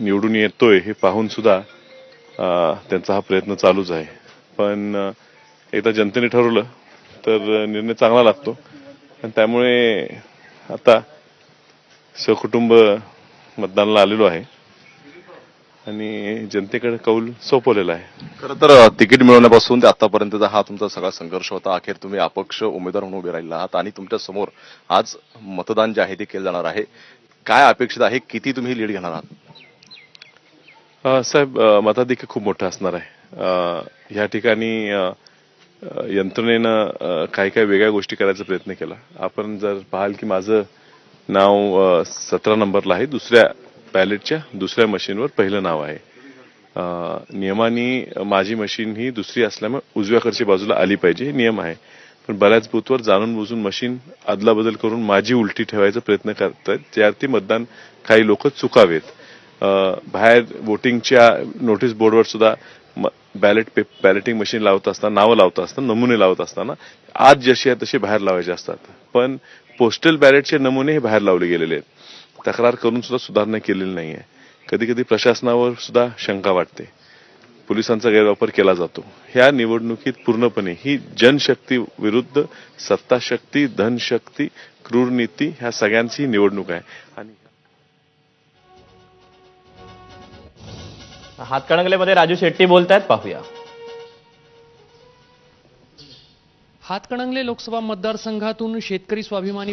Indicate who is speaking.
Speaker 1: निवडून येतोय हे पाहून सुद्धा त्यांचा हा प्रयत्न चालूच आहे. पण एकदा जनतेने ठरवलं तर निर्णय चांगला लागतो. आणि त्यामुळे आता सहकुटुंब मतदानाला आलेलो आहे. आणि जनतेकडे कौल सोपवलेला आहे.
Speaker 2: खरं तर तिकीट मिळवण्यापासून ते आतापर्यंतचा हा तुमचा सगळा संघर्ष होता. अखेर तुम्ही अपक्ष उमेदवार म्हणून उभे राहिला आहात आणि तुमच्यासमोर आज मतदान जे आहे ते केलं जाणार आहे. काय अपेक्षित आहे? किती तुम्ही लीड घेणार आहात?
Speaker 1: साहेब अ, मताधिक्य खूप मोठा असणार आहे. ह्या या ठिकाणी यंत्रणेनं काही काही वेगळ्या गोष्टी करायचा प्रयत्न केला. आपण जर पाहाल की माझं नाव सतरा नंबरला आहे दुसऱ्या पॅलेटच्या दुसऱ्या मशीनवर पहिलं नाव आहे. नियमाने माझी मशीन ही दुसरी असल्यामुळे उजव्याकडच्या बाजूला आली पाहिजे हे नियम आहे. पण बऱ्याच बूथवर जाणून बुजून मशीन अदलाबदल करून माझी उलटी ठेवायचा प्रयत्न करतात त्यावरती मतदान काही लोक चुकावेत. बाहेर वोटिंगच्या नोटीस बोर्डवर सुद्धा बॅलेट बॅलेटिंग मशीन लावत असताना नावं लावत असताना नमुने लावत असताना आज जशी आहे तसे बाहेर लावायचे असतात. पण पोस्टल बॅलेटचे नमुने हे बाहेर लावले गेलेले आहेत. तक्रार करून सुद्धा सुधारणा केलेली नाहीये. कधी कधी प्रशासनावर सुद्धा शंका वाटते. पोलिसांचा गैरवापर केला जातो. ह्या निवडणुकीत पूर्णपणे ही जनशक्ती विरुद्ध सत्ताशक्ती धनशक्ती क्रूर नीती ह्या सगळ्यांची निवडणूक आहे. आणि
Speaker 3: हातकणंगलेमध्ये राजू शेट्टी बोलतायत पाहूया.
Speaker 4: हातकणंगले लोकसभा मतदारसंघातून शेतकरी स्वाभिमानी